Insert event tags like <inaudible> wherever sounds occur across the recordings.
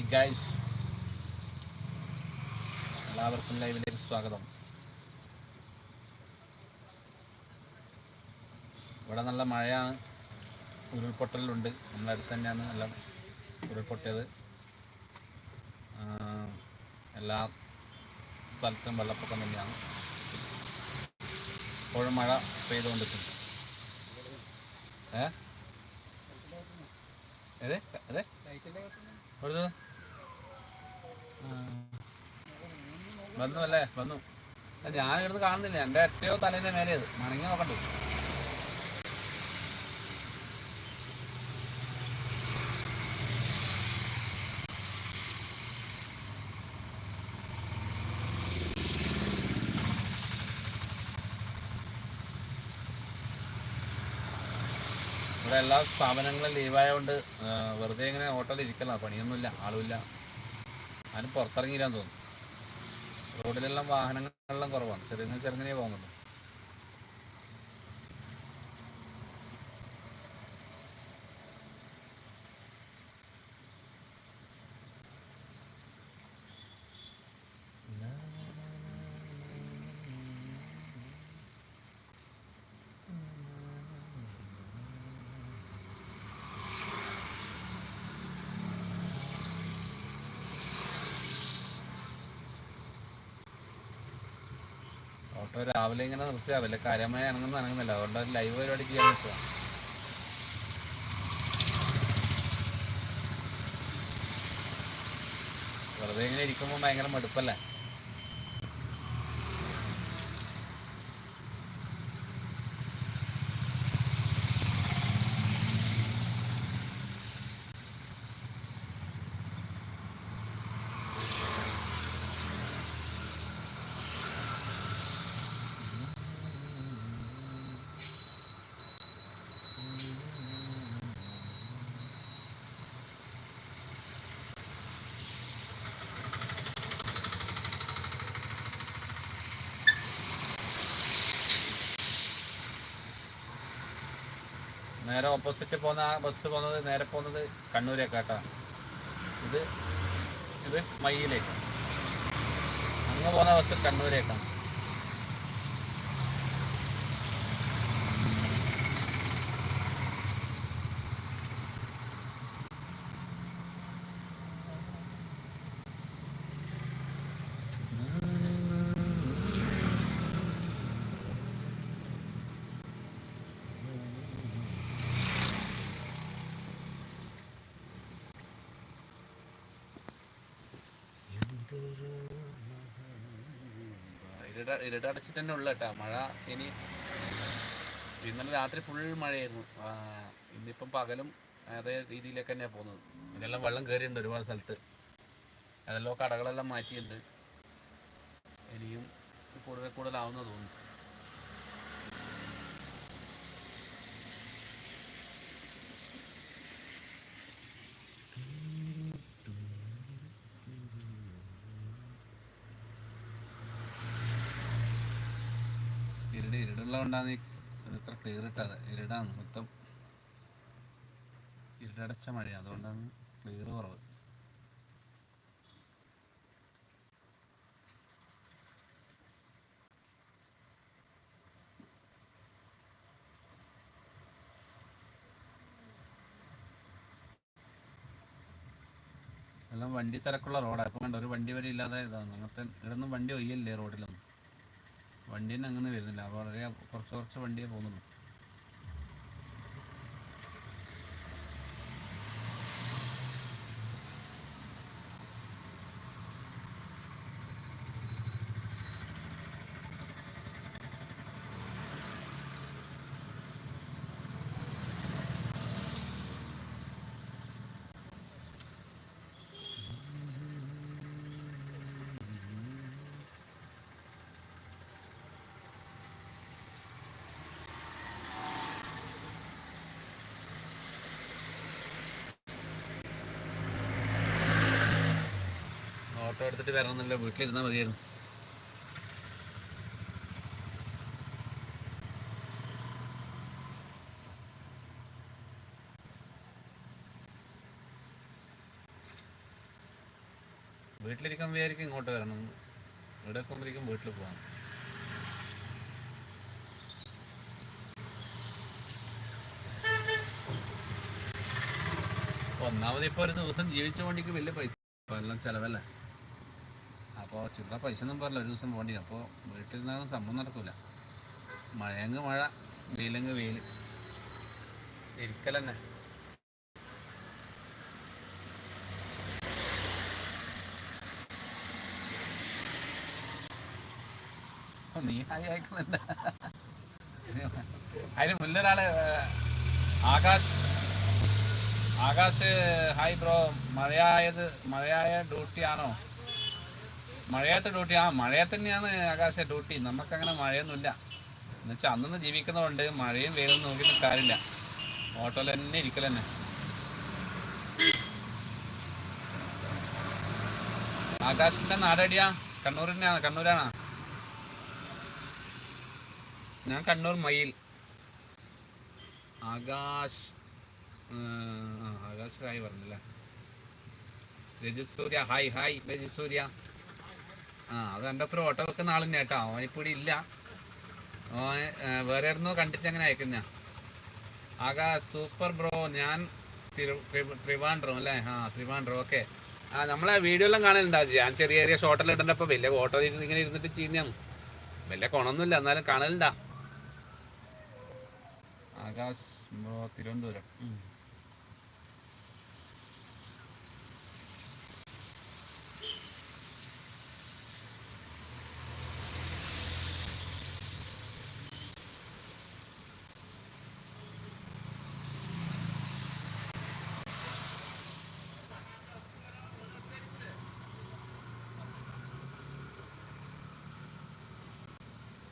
Hi guys എല്ലാവർക്കും ലൈവിലേക്ക് സ്വാഗതം. ഇവിടെ നല്ല മഴയാണ്. ഉരുൾപൊട്ടലുണ്ട്. നമ്മുടെ അടുത്ത് തന്നെയാണ് നല്ല ഉരുൾപൊട്ടിയത്. എല്ലാ സ്ഥലത്തും വെള്ളപ്പൊക്കം തന്നെയാണ്. ഇപ്പോഴും മഴ പെയ്തുകൊണ്ടിരിക്കുന്നു. ഏ? അതെ അതെ കൊടുത്തു വന്നു അല്ലേ? വന്നു. ഞാൻ ഇവിടുന്ന് കാണുന്നില്ല. എന്റെ അറ്റയോ തലേന്റെ മേലെ അത് മണങ്ങി നോക്കണ്ടേ? ഇവിടെ എല്ലാ സ്ഥാപനങ്ങളും ലീവായതുകൊണ്ട് വെറുതെ ഇങ്ങനെ ഹോട്ടലിൽ ഇരിക്കല. പണിയൊന്നുമില്ല. ആളുമില്ല. ആരും പുറത്തിറങ്ങിയില്ലാന്ന് തോന്നുന്നു. റോഡിലെല്ലാം വാഹനങ്ങളെല്ലാം കുറവാണ്. ചെറുങ്ങനെ ചെറുങ്ങനെ പോകുന്നുള്ളൂ രാവിലെ ഇങ്ങനെ നിർത്തിയാവില്ല കാര്യമായി അനങ്ങുന്ന അനങ്ങുന്നില്ല അതുകൊണ്ട് ലൈവ് പരിപാടി ചെയ്യാൻ പറ്റുക വെറുതെ ഇങ്ങനെ ഇരിക്കുമ്പോൾ ഭയങ്കര മടുപ്പല്ലേ? നേരെ ഓപ്പോസിറ്റ് പോകുന്ന ആ ബസ് പോകുന്നത് നേരെ പോകുന്നത് കണ്ണൂരേക്കാട്ടാ ഇത് ഇത് മയ്യിലേക്ക് അങ്ങ് പോകുന്ന ബസ് കണ്ണൂരേക്കാണ്. ഇരുട ഇരുടടച്ചിട്ട് തന്നെ ഉള്ള കേട്ടോ മഴ ഇനി ഇന്നലെ രാത്രി ഫുൾ മഴയായിരുന്നു. ഇന്നിപ്പം പകലും അതേ രീതിയിലൊക്കെ തന്നെയാണ് പോകുന്നത്. ഇതെല്ലാം വെള്ളം കയറിയിട്ടുണ്ട് ഒരുപാട് സ്ഥലത്ത്. അതെല്ലാം കടകളെല്ലാം മാറ്റിയിട്ടുണ്ട്. ഇനിയും കൂടുതൽ കൂടുതലാവുന്ന തോന്നുന്നു ഇരുട് ഇരുടുള്ളതുകൊണ്ടാണ് ഇത്ര ക്ലിയർ ഇട്ടത്. ഇരുടാണ്. മൊത്തം ഇരുടടച്ച മഴ അതുകൊണ്ടാണ് ക്ലിയർ കുറവ്. എല്ലാം വണ്ടി തിരക്കുള്ള റോഡാണ് ഇപ്പം കണ്ട? ഒരു വണ്ടി വരെ ഇല്ലാതെ ഇതാണ്. അങ്ങനത്തെ ഇവിടെയൊന്നും വണ്ടി ഒയ്യല്ലേ റോഡിലൊന്നും വണ്ടി തന്നെ അങ്ങനെ വരുന്നില്ല. വളരെ കുറച്ച് കുറച്ച് വണ്ടിയേ പോകുന്നുള്ളൂ. ഓട്ടോ എടുത്തിട്ട് വരണമെന്നില്ല വീട്ടിലിരുന്നാൽ മതിയായിരുന്നു. വീട്ടിലിരിക്കാൻ വിചാരിക്കും ഇങ്ങോട്ട് വരണം. ഇവിടെ എത്തുമ്പോഴേക്കും വീട്ടിൽ പോകാം ഒന്നാമത് ഇപ്പോൾ ഒരു ദിവസം ജീവിച്ച വണ്ടിക്ക് വലിയ പൈസ ഇപ്പോൾ എല്ലാം ചിലവല്ലേ? അപ്പോൾ ചില്ലറ പൈസ ഒന്നും പറയില്ല ഒരു ദിവസം പോകേണ്ടി അപ്പോൾ വീട്ടിൽ നിന്നാലും സംഭവം നടക്കില്ല മഴയങ്ങ് മഴ വെയിലങ്ങ് വെയിൽ ഇരിക്കലന്നെ. നീ ഹായ് അയക്കുന്നുണ്ട് അതിന് മുന്നൊരാൾ ആകാശ്. Akash hi bro. മഴയായത് മഴയായ ഡ്യൂട്ടിയാണോ? മഴയത്ത് ഡ്യൂട്ടി ആ മഴയത്ത് തന്നെയാണ് ആകാശ ഡ്യൂട്ടി. നമുക്കങ്ങനെ മഴയൊന്നുമില്ല. എന്നുവെച്ചാൽ അന്നൊന്ന് ജീവിക്കുന്നതുകൊണ്ട് മഴയും വെയിലും നോക്കിയിട്ട് കാര്യമില്ല. ഓട്ടോയിൽ തന്നെ ഇരിക്കൽ തന്നെ. ആകാശിന്റെ നാടടിയാ. കണ്ണൂർ തന്നെയാണ് കണ്ണൂരാണോ. ഞാൻ കണ്ണൂർ മയിൽ. ആകാശ് ആകാശ് ഹായ് പറഞ്ഞല്ലേ? Rajith Surya hi hi Rajith Surya. ആ അത് എന്റെ ഒപ്പം ഓട്ടോ വെക്കുന്ന തന്നെ കേട്ടോ അവനിപ്പോൾ ഇവിടെ ഇല്ല. ഓൻ വേറെ ഇടുന്നോ കണ്ടിട്ട് അങ്ങനെ അയക്കുന്ന ആകാ സൂപ്പർ ബ്രോ ഞാൻ ത്രിവാൻഡ്രോ ട്രിവാൻഡ്രം അല്ലേ? ആ ട്രിവാൻഡ്രം ഓക്കെ. ആ നമ്മളെ വീഡിയോ എല്ലാം കാണലുണ്ടാവും ഞാൻ ചെറിയ ചെറിയ ഷോട്ടെല്ലാം ഇടണ്ടപ്പോൾ വലിയ ഓട്ടോ ഇങ്ങനെ ഇരുന്നിട്ട് ചീഞ്ഞാണ്. വലിയ കുണമൊന്നുമില്ല എന്നാലും കാണലുണ്ടാ. ആകാശ് ബ്രോ തിരുവനന്തപുരം.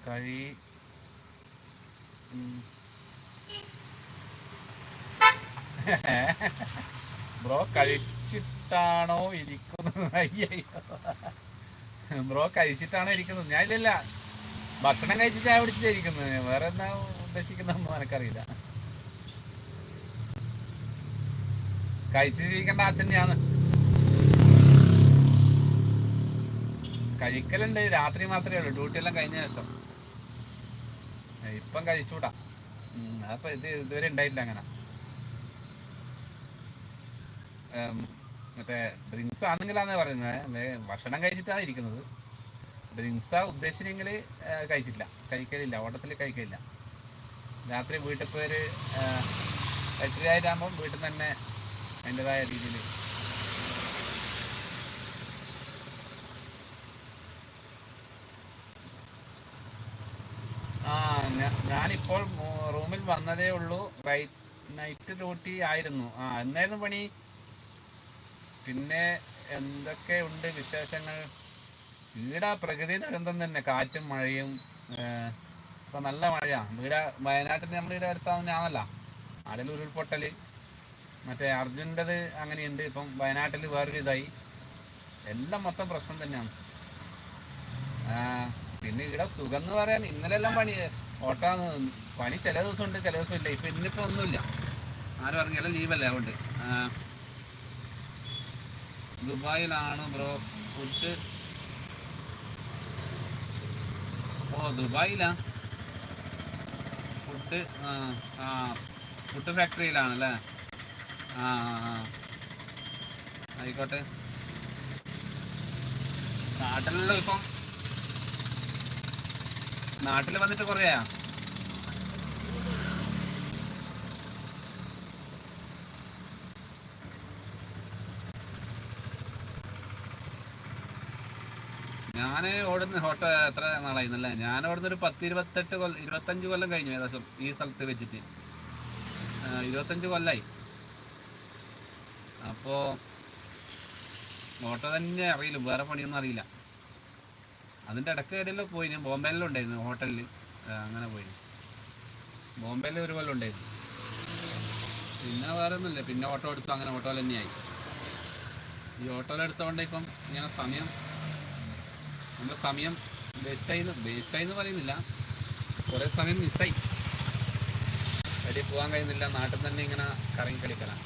കഴി. <laughs> ബ്രോ കഴിച്ചിട്ടാണോ ഇരിക്കുന്നത്? <laughs> അയ്യോ ബ്രോ കഴിച്ചിട്ടാണോ ഇരിക്കുന്നത്? ഞാൻ ഇല്ലല്ല. ഭക്ഷണം കഴിച്ച് ചായ പിടിച്ചിരിക്കുന്നത് വേറെ എന്താ ഉദ്ദേശിക്കുന്നതെന്ന് എനക്കറിയില്ല. കഴിച്ചിരിക്കേണ്ട അച്ഛൻ ഞാൻ കഴിക്കലുണ്ട്. രാത്രി മാത്രമേ ഉള്ളൂ. ഡ്യൂട്ടി എല്ലാം കഴിഞ്ഞ ശേഷം. ഇപ്പം കഴിച്ചൂടാ. അപ്പൊ ഇത് ഇതുവരെ ഉണ്ടായിട്ടില്ല അങ്ങനെ. മറ്റേ ഡ്രിങ്ക്സ് ആണെങ്കിലാന്ന് പറയുന്നത് ഭക്ഷണം കഴിച്ചിട്ടാണ് ഇരിക്കുന്നത്. ആ ഉദ്ദേശിച്ചെങ്കിൽ കഴിച്ചിട്ടില്ല കഴിക്കലില്ല. ഓട്ടത്തിൽ കഴിക്കലില്ല. രാത്രി വീട്ടിൽ പോയൊരു എട്ടരയായിട്ടാകുമ്പം വീട്ടിൽ തന്നെ അതിന്റെതായ രീതിയിൽ ആ മൂ- റൂമിൽ വന്നതേ ഉള്ളൂ. നൈറ്റ് ഡ്യൂട്ടി ആയിരുന്നു. ആ എന്നായിരുന്നു പണി? പിന്നെ എന്തൊക്കെ ഉണ്ട് വിശേഷങ്ങൾ? ഈടെ പ്രകൃതി ദുരന്തം തന്നെ. കാറ്റും മഴയും ഇപ്പം നല്ല മഴയാ. ഇവിടെ വയനാട്ടിൽ നമ്മൾ ഇവിടെ അടുത്താവുന്നതാണല്ല. അതിൽ ഉരുൾപൊട്ടൽ മറ്റേ അർജുന്റെത് അങ്ങനെയുണ്ട്. ഇപ്പം വയനാട്ടിൽ വേറൊരു ഇതായി. എല്ലാം മൊത്തം പ്രശ്നം തന്നെയാണ്. പിന്നെ ഇവിടെ സുഖം എന്ന് പറയാൻ ഇന്നലെ എല്ലാം പണി ഓട്ടാ പണി ചില ദിവസം ഉണ്ട് ചില ദിവസം ഇല്ല ഇപ്പൊ ഇന്നിപ്പോ ഒന്നുമില്ല. ആരും ഇറങ്ങിയാലും ലീവല്ലേ അതുകൊണ്ട്. ദുബായിലാണ് ബ്രോ ഫുഡ്? ഓ ദുബായിലാ. ഫുഡ് ആ ഫുഡ് ഫാക്ടറിയിലാണല്ലേ? ആ. ആയിക്കോട്ടെ. നാട്ടിലുള്ള ഇപ്പം നാട്ടിൽ വന്നിട്ട് കുറയാ ഞാൻ ഓടുന്ന ഹോട്ടൽ എത്ര നാളായിരുന്നല്ലേ ഞാൻ ഓടുന്ന ഒരു പത്ത് ഇരുപത്തെട്ട് കൊല്ലം ഇരുപത്തഞ്ച് കൊല്ലം കഴിഞ്ഞു ഏകദേശം ഈ സ്ഥലത്ത് വെച്ചിട്ട്. ഇരുപത്തഞ്ച് കൊല്ലായി. അപ്പോൾ ഓട്ടോ തന്നെ അറിയില്ല. വേറെ പണിയൊന്നും അറിയില്ല. അതിന്റെ ഇടയ്ക്ക് ഇടയിൽ പോയി. ഞാൻ ബോംബെയിലും ഉണ്ടായിരുന്നു ഹോട്ടലിൽ അങ്ങനെ പോയി. ബോംബെയിൽ ഒരു കൊല്ലം ഉണ്ടായിരുന്നു. പിന്നെ വേറെ ഒന്നുമില്ല പിന്നെ ഓട്ടോ എടുത്തു അങ്ങനെ ഓട്ടോയിൽ തന്നെയായി ഈ ഓട്ടോയിൽ എടുത്തോണ്ട് ഇപ്പം ഇങ്ങനെ സമയം നമ്മുടെ സമയം വേസ്റ്റായി വേസ്റ്റായി എന്ന് പറയുന്നില്ല. കുറേ സമയം മിസ്സായി എടി പോകാൻ കഴിയുന്നില്ല. നാട്ടിൽ തന്നെ ഇങ്ങനെ കറങ്ങി കളിക്കലാണ്.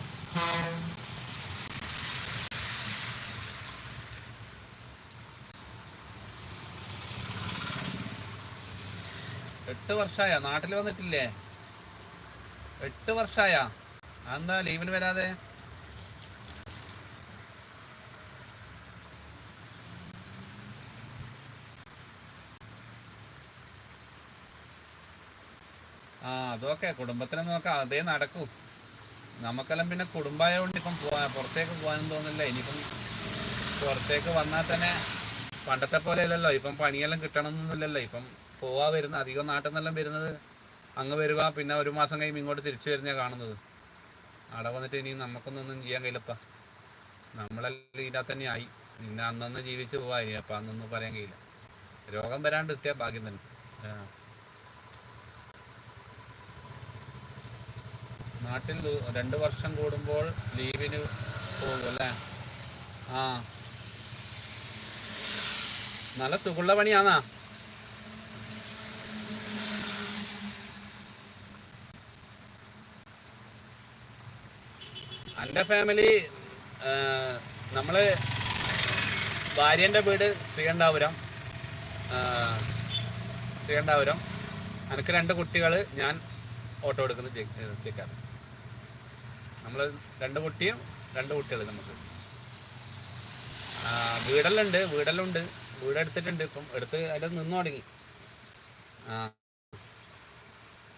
എട്ട് വർഷമായ നാട്ടിൽ വന്നിട്ടില്ലേ? എട്ട് വർഷമായ എന്താ ലീവിന് വരാതെ? ആ അതൊക്കെ കുടുംബത്തിനെ നോക്കാം അതേ നടക്കൂ. നമുക്കെല്ലാം പിന്നെ കുടുംബമായതുകൊണ്ട് ഇപ്പം പുറത്തേക്ക് പോകാനും തോന്നില്ല. ഇനിയിപ്പം പുറത്തേക്ക് വന്നാൽ തന്നെ പണ്ടത്തെ പോലെ അല്ലല്ലോ ഇപ്പം പണിയെല്ലാം കിട്ടണമെന്നൊന്നുമില്ലല്ലോ. ഇപ്പം പോവാ വരുന്ന അധികം നാട്ടിൽ നിന്നെല്ലാം വരുന്നത് അങ്ങ് വരിക പിന്നെ ഒരു മാസം കഴിയുമ്പോൾ ഇങ്ങോട്ട് തിരിച്ചു വരുന്ന കാണുന്നത്. അവിടെ വന്നിട്ട് ഇനി നമുക്കൊന്നൊന്നും ചെയ്യാൻ കഴിയില്ലപ്പ. നമ്മളെല്ലാം ഇതിനകത്ത് തന്നെ ആയി. പിന്നെ അന്നന്ന് ജീവിച്ച് പോവായി അപ്പം അന്നൊന്നും പറയാൻ കഴിയില്ല. രോഗം വരാണ്ട് കിട്ടിയ ഭാഗ്യം തന്നെ. നാട്ടിൽ രണ്ട് വർഷം കൂടുമ്പോൾ ലീവിന് പോകും അല്ലേ? ആ. നല്ല സുഖമുള്ള പണിയാന്നാ. എന്റെ ഫാമിലി നമ്മൾ ഭാര്യന്റെ വീട് ശ്രീകണ്ഠാപുരം. ശ്രീകണ്ഠാപുരം. എനിക്ക് രണ്ട് കുട്ടികൾ ഞാൻ ഓട്ടോ എടുക്കുന്ന ചേക്കാർ നമ്മൾ രണ്ട് കുട്ടിയും രണ്ട് കുട്ടികൾ നമുക്ക്. വീടെല്ലാം ഉണ്ട് വീടെല്ലാം ഉണ്ട്. വീട് എടുത്തിട്ടുണ്ട്. ഇപ്പം എടുത്ത് അതിൽ നിന്ന് തുടങ്ങി. ആ.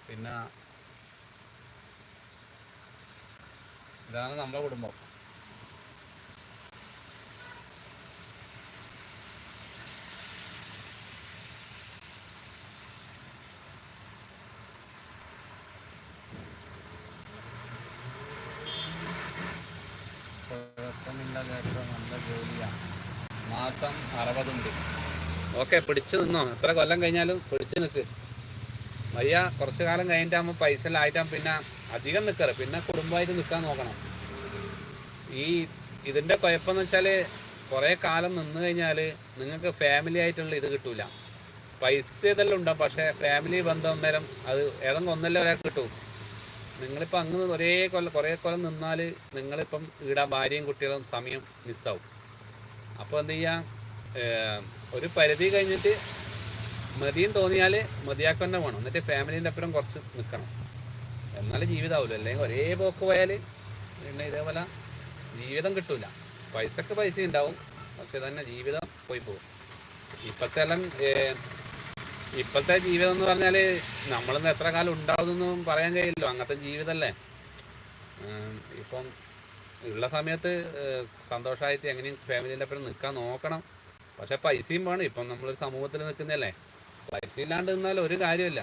പിന്നെ ഇതാണ് നമ്മുടെ കുടുംബം. കുഴപ്പമില്ല നല്ല ജോലിയാണ്. മാസം അറുപതുണ്ട്. ഓക്കെ പിടിച്ചു നിന്നോ. എത്ര കൊല്ലം കഴിഞ്ഞാലും പിടിച്ചു നിൽക്ക് വയ്യ കുറച്ച് കാലം കഴിഞ്ഞിട്ടാകുമ്പോൾ പൈസ എല്ലാം പിന്നെ അധികം നിൽക്കറ് പിന്നെ കുടുംബമായിട്ട് നിൽക്കാൻ നോക്കണം. ഈ ഇതിന്റെ കുഴപ്പമെന്ന് വെച്ചാൽ കുറേ കാലം നിന്ന് കഴിഞ്ഞാൽ നിങ്ങൾക്ക് ഫാമിലി ആയിട്ടുള്ള ഇത് കിട്ടൂല. പൈസ ഇതെല്ലാം ഉണ്ടാവും. പക്ഷേ ഫാമിലി ബന്ധം അന്നേരം അത് ഏതെങ്കിലും ഒന്നല്ലേ ഒരാൾ കിട്ടും. നിങ്ങളിപ്പോൾ അങ്ങ് ഒരേ കൊല്ലം കുറേ കൊല്ലം നിന്നാൽ നിങ്ങളിപ്പം ഇവിടെ ഭാര്യയും കുട്ടികളും സമയം മിസ്സാവും അപ്പോൾ എന്ത് ചെയ്യാം? ഒരു പരിധി കഴിഞ്ഞിട്ട് മതിയും തോന്നിയാൽ മതിയാക്കുക തന്നെ വേണം. എന്നിട്ട് ഫാമിലീന്റെ അപ്പുറം കുറച്ച് നിൽക്കണം എന്നാലും ജീവിതമാവില്ല അല്ലെങ്കിൽ ഒരേ പോക്ക് പോയാൽ പിന്നെ ഇതേപോലെ ജീവിതം കിട്ടില്ല പൈസക്ക് പൈസ ഉണ്ടാവും. പക്ഷെ തന്നെ ജീവിതം പോയി പോകും. ഇപ്പോഴത്തെ എല്ലാം ഇപ്പോഴത്തെ ജീവിതം എന്ന് പറഞ്ഞാൽ നമ്മളിന്ന് എത്ര കാലം ഉണ്ടാവുമെന്നൊന്നും പറയാൻ കഴിയില്ലല്ലോ. അങ്ങനത്തെ ജീവിതമല്ലേ ഇപ്പം ഉള്ള സമയത്ത് സന്തോഷമായിട്ട് എങ്ങനെയും ഫാമിലീന്റെ ഒപ്പം നിൽക്കാൻ നോക്കണം. പക്ഷെ പൈസയും വേണം. ഇപ്പം നമ്മൾ സമൂഹത്തിൽ നിൽക്കുന്നതല്ലേ? പൈസ ഇല്ലാണ്ട് നിന്നാൽ ഒരു കാര്യമില്ല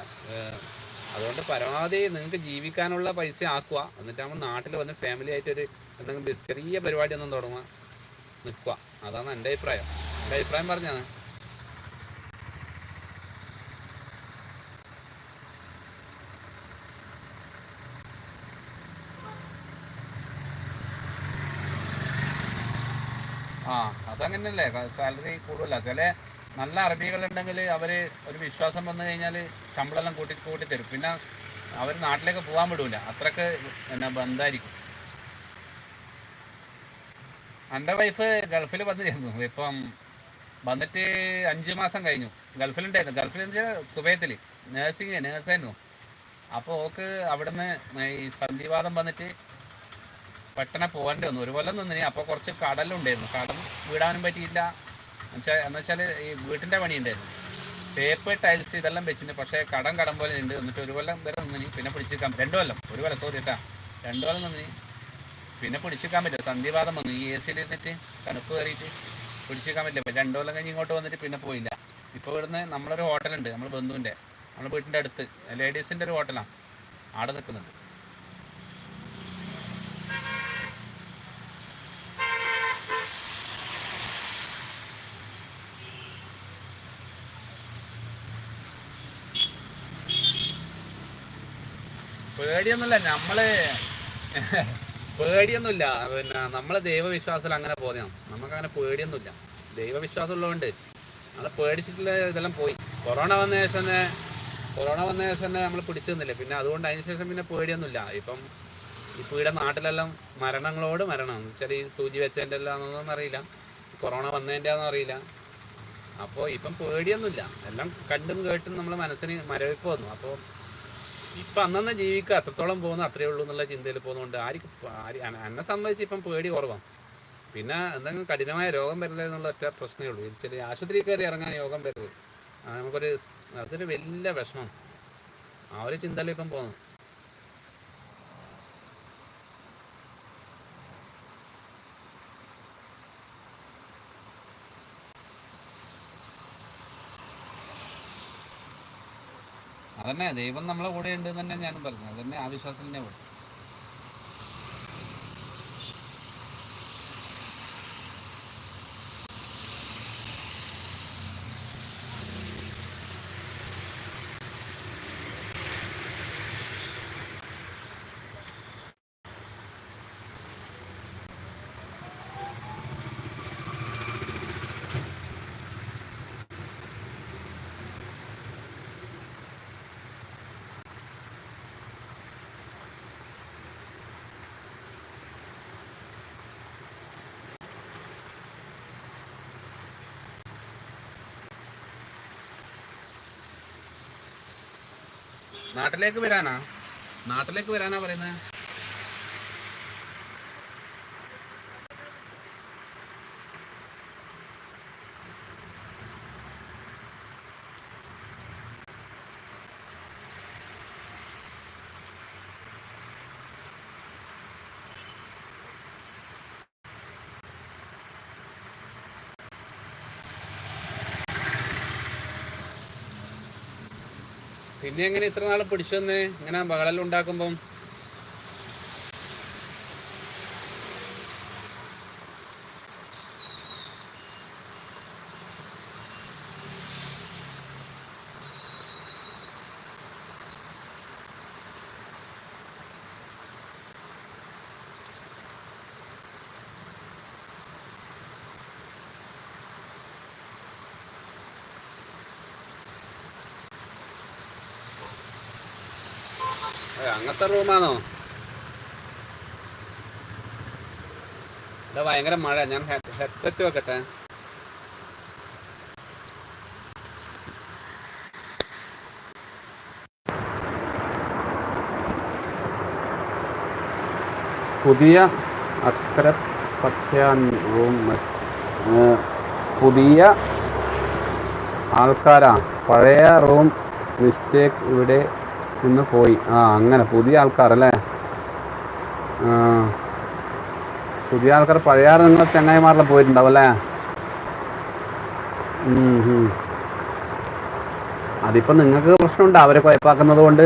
അതുകൊണ്ട് പരമാവധി നിങ്ങൾക്ക് ജീവിക്കാനുള്ള പൈസ ആക്കുക. എന്നിട്ട് നമ്മൾ നാട്ടിൽ വന്ന് ഫാമിലി ആയിട്ട് ഒരു എന്തെങ്കിലും ചെറിയ പരിപാടി ഒന്നും തുടങ്ങുക നിൽക്കുക. അതാണ് എന്റെ അഭിപ്രായം. എന്റെ അഭിപ്രായം പറഞ്ഞാണ് ആ അതങ്ങനല്ലേ. സാലറി കൂടുതല. ചില നല്ല അറബികൾ ഉണ്ടെങ്കിൽ അവർ ഒരു വിശ്വാസം വന്നു കഴിഞ്ഞാൽ ശമ്പളമെല്ലാം കൂട്ടി കൂട്ടി തരും. പിന്നെ അവർ നാട്ടിലേക്ക് പോകാൻ വിടൂല. അത്രയ്ക്ക് പിന്നെ ബന്ധമായിരിക്കും എന്റെ വൈഫ് ഗൾഫിൽ വന്നിരുന്നു. ഇപ്പം വന്നിട്ട് അഞ്ച് മാസം കഴിഞ്ഞു. ഗൾഫിലുണ്ടായിരുന്നു. ഗൾഫിൽ കുവൈത്തിൽ നേഴ്സിങ് നേഴ്സായിരുന്നു അപ്പോൾ ഓക്ക് അവിടുന്ന് ഈ സന്ധിവാദം വന്നിട്ട് പെട്ടെന്ന് പോകേണ്ടി വന്നു. ഒരു കൊല്ലം നിന്നിനി. അപ്പോൾ കുറച്ച് കടലുണ്ടായിരുന്നു. കടൽ വീടാനും പറ്റിയില്ല. എന്നുവെച്ചാൽ എന്ന് വെച്ചാൽ ഈ വീട്ടിന്റെ പണിയുണ്ടായിരുന്നു. പേപ്പർ ടൈൽസ് ഇതെല്ലാം വെച്ചിട്ടുണ്ട്. പക്ഷേ കടം കടം പോലെ ഉണ്ട്. എന്നിട്ട് ഒരു കൊല്ലം വരെ നിന്നിനി. പിന്നെ പിടിച്ചേക്കാം രണ്ട് കൊല്ലം. ഒരു കൊല്ലം സോറി കേട്ടാ. രണ്ട് കൊല്ലം നിന്നിനി. പിന്നെ പിടിച്ചിരിക്കാൻ പറ്റില്ല. സന്ധിവാദം വന്നു. ഈ എ സിയിൽ ഇരുന്നിട്ട് തണുപ്പ് കയറിയിട്ട് പിടിച്ചിരിക്കാൻ പറ്റില്ല. രണ്ട് കൊല്ലം കഴിഞ്ഞ് ഇങ്ങോട്ട് വന്നിട്ട് പിന്നെ പോയില്ല. ഇപ്പോൾ ഇവിടുന്ന് നമ്മളൊരു ഹോട്ടലുണ്ട്. നമ്മൾ ബന്ധുവിന്റെ നമ്മുടെ വീട്ടിന്റെ അടുത്ത്. ലേഡീസിന്റെ ഒരു ഹോട്ടലാണ്. അവിടെ നിൽക്കുന്നുണ്ട്. പേടിയൊന്നുമില്ല നമ്മൾ പേടിയൊന്നുമില്ല. പിന്നെ നമ്മളെ ദൈവവിശ്വാസത്തിൽ അങ്ങനെ പോകുന്നതാണ് നമുക്ക് അങ്ങനെ പേടിയൊന്നുമില്ല. ദൈവവിശ്വാസം ഉള്ളതുകൊണ്ട് നമ്മളെ പേടിച്ചിട്ടുള്ള ഇതെല്ലാം പോയി. കൊറോണ വന്ന ശേഷം തന്നെ കൊറോണ വന്ന ശേഷം തന്നെ നമ്മൾ പിടിച്ചു പിന്നെ അതുകൊണ്ട് അതിന് ശേഷം പിന്നെ പേടിയൊന്നുമില്ല. ഇപ്പം ഇപ്പം ഇവിടെ നാട്ടിലെല്ലാം മരണങ്ങളോട് മരണം. എന്ന് വെച്ചാൽ ഈ സൂചി വെച്ചതിന്റെ എല്ലാം അറിയില്ല. കൊറോണ വന്നതിന്റെ അറിയില്ല. അപ്പോൾ ഇപ്പം പേടിയൊന്നുമില്ല. എല്ലാം കണ്ടും കേട്ടും നമ്മൾ മനസ്സിന് മരവിപ്പ് വന്നു. അപ്പോൾ ഇപ്പം അന്നന്ന് ജീവിക്കുക അത്രത്തോളം പോകുന്നു അത്രേ ഉള്ളൂ എന്നുള്ള ചിന്തയിൽ പോകുന്നതുകൊണ്ട് ആർക്കും എന്നെ സംബന്ധിച്ച് ഇപ്പം പേടി കുറവാണ്. പിന്നെ എന്തെങ്കിലും കഠിനമായ രോഗം വരില്ല എന്നുള്ള ഒറ്റ പ്രശ്നമേ ഉള്ളൂ. ചില ആശുപത്രിയിൽ കയറി ഇറങ്ങാൻ യോഗം വരരുത്. നമുക്കൊരു അതൊരു വലിയ വിഷമം. ആ ഒരു ചിന്തയിൽ ഇപ്പം പോകുന്നു. അതന്നെ ദൈവം നമ്മളെ കൂടെ ഉണ്ട് തന്നെ ഞാൻ പറഞ്ഞു അതന്നെ ആ വിശ്വാസം തന്നെ നാട്ടിലേക്ക് വരാനാ? നാട്ടിലേക്ക് വരാനാ പറയുന്നത് പിന്നെ എങ്ങനെ ഇത്ര നാൾ പിടിച്ചു തന്നെ ഇങ്ങനെ ബഹളെല്ലാം ഉണ്ടാക്കുമ്പം അങ്ങനത്തെ റൂമാണോ? ഇവിടെ ഭയങ്കര മഴ. ഞാൻ ഹെഡ്സെറ്റ് വെക്കട്ടെ. പുതിയ അക്കര റൂം പുതിയ ആൾക്കാരാ. പഴയ റൂം മിസ്റ്റേക്ക് ഇവിടെ നിന്ന് പോയി ആ അങ്ങനെ. പുതിയ ആൾക്കാരല്ലേ? പുതിയ ആൾക്കാർ പഴയ ആൾ നിങ്ങൾ ചങ്ങായിമാരെല്ലാം പോയിട്ടുണ്ടാവും അല്ലേ? ഉം, ഉം. അതിപ്പോ നിങ്ങൾക്ക് പ്രശ്നമുണ്ട്. അവരെ കുഴപ്പാക്കുന്നത് കൊണ്ട്.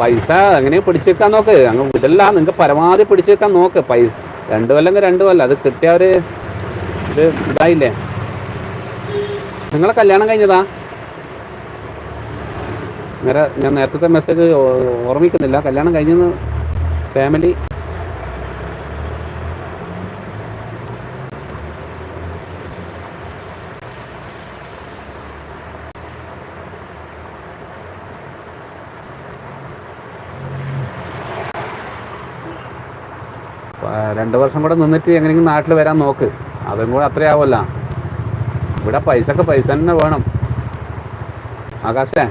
പൈസ എങ്ങനെ പിടിച്ചു വെക്കാൻ നോക്ക്. അങ്ങ് വിടല്ല നിങ്ങൾക്ക് പരമാവധി പിടിച്ചു വെക്കാൻ നോക്ക്. പൈസ രണ്ടു കൊല്ലം രണ്ടു കൊല്ലം. അത് കിട്ടിയ ഒരു ഇതായില്ലേ? നിങ്ങളെ കല്യാണം കഴിഞ്ഞതാ? നേരെ ഞാൻ നേരത്തെ മെസ്സേജ് ഓർമ്മിക്കുന്നില്ല. കല്യാണം കഴിഞ്ഞെന്ന് ഫാമിലി രണ്ട് വർഷം കൂടെ നിന്നിട്ട് എങ്ങനെയെങ്കിലും നാട്ടിൽ വരാൻ നോക്ക്. അതും കൂടെ അത്രയാവുമല്ല ഇവിടെ പൈസക്ക് പൈസ തന്നെ വേണം. ആകാശേ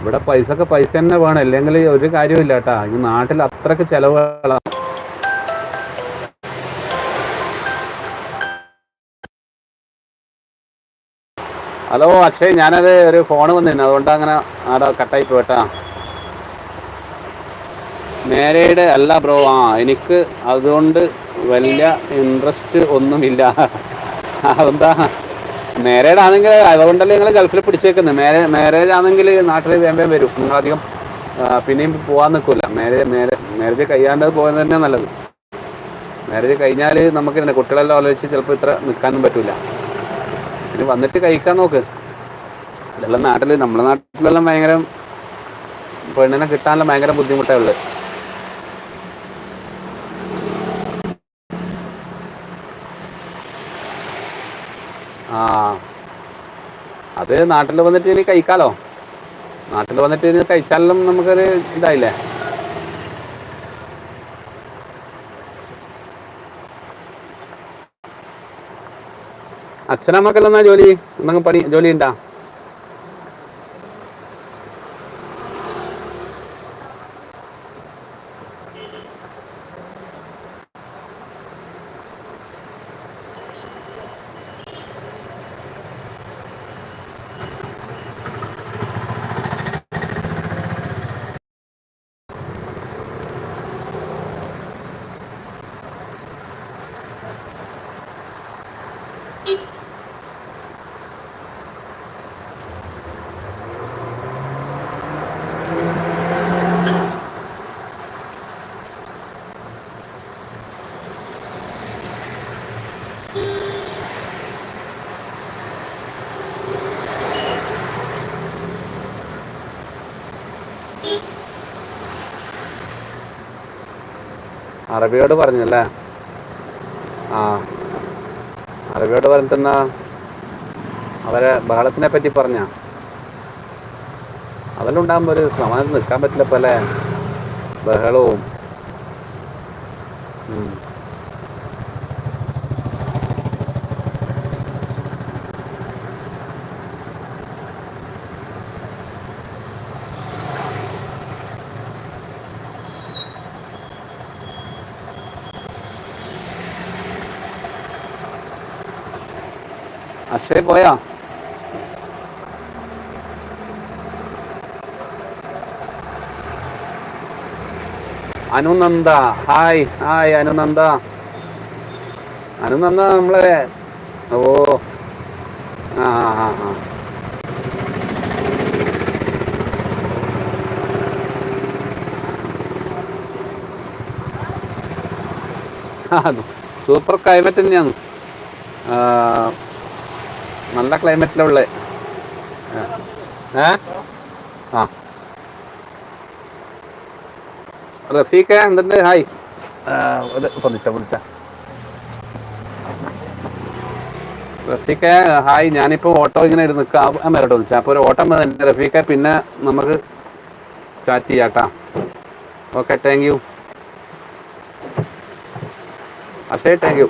ഇവിടെ പൈസക്ക് പൈസ തന്നെ വേണം. അല്ലെങ്കിൽ ഒരു കാര്യമില്ല കേട്ടാ. ഈ നാട്ടിൽ അത്രയ്ക്ക് ചെലവുകള. ഹലോ അക്ഷയ് ഞാനത് ഒരു ഫോൺ വന്നിരുന്നു. അതുകൊണ്ട് അങ്ങനെ ആടെ കട്ടായി പോയിട്ടാ നേരയുടെ അല്ല ബ്രോ. ആ എനിക്ക് അതുകൊണ്ട് വലിയ ഇൻട്രസ്റ്റ് ഒന്നുമില്ല. അതെന്താ? മാരേജ് ആണെങ്കിൽ അതുകൊണ്ടല്ലേ നിങ്ങൾ ഗൾഫിൽ പിടിച്ചേക്കുന്നത്. മാരേ മാരേജ് ആണെങ്കിൽ നാട്ടിൽ വേമ്പേം വരും. നിങ്ങൾ അധികം പിന്നെയും പോകാൻ നിൽക്കില്ല മാരേജ് മാരേജ് കഴിയാണ്ട് പോകുന്നത് തന്നെ നല്ലത്. മാരേജ് കഴിഞ്ഞാൽ നമുക്ക് തന്നെ കുട്ടികളെല്ലാം ആലോചിച്ച് ചിലപ്പോൾ ഇത്ര നിൽക്കാനും പറ്റില്ല ഇനി വന്നിട്ട് കഴിക്കാൻ നോക്ക്. ഇതെല്ലാം നാട്ടിൽ നമ്മുടെ നാട്ടിലെല്ലാം ഭയങ്കര പെണ്ണിനെ കിട്ടാനെല്ലാം ഭയങ്കര ബുദ്ധിമുട്ടേ ഉള്ളത് നാട്ടിൽ വന്നിട്ട് ഇനി കഴിക്കാലോ? നാട്ടിൽ വന്നിട്ട് ഇനി കഴിച്ചാലും നമുക്കൊരു ഇതായില്ലേ? അച്ഛനമ്മക്കെല്ലാം എന്നാ ജോലി? എന്തെങ്കിലും പണി ജോലി ഉണ്ടാ? അറബിയോട് പറഞ്ഞല്ലേ? ആ. അറബിയോട് പറഞ്ഞിട്ടെന്നാ അവരെ ബഹളത്തിനെ പറ്റി പറഞ്ഞ. അതെല്ലാം ഉണ്ടാകുമ്പോൾ ഒരു സമാധാനം നിൽക്കാൻ പറ്റില്ല പോലെ ബഹളവും. അക്ഷയ് പോയാ. Anunanda hi hi Anunanda. Anunanda നമ്മളെ. ഓ. ആ ആ. ആ സൂപ്പർ ക്ലൈമറ്റ് തന്നെയാണ്. ആ, നല്ല ക്ലൈമറ്റിലുള്ള ഏ ആ. റഫീഖ എന്തുണ്ട്? ഹായ് പൊന്നിച്ച പൊന്നിച്ച റഫീഖ ഹായ് ഞാനിപ്പോൾ ഓട്ടോ ഇങ്ങനെ ഇരുന്ന് നിൽക്കാം മേലോട്ട് വിളിച്ചാൽ അപ്പോൾ ഒരു ഓട്ടം വന്നിട്ട് റഫീഖ പിന്നെ നമുക്ക് chat ചെയ്യാട്ടാ. Okay thank you Akshay thank you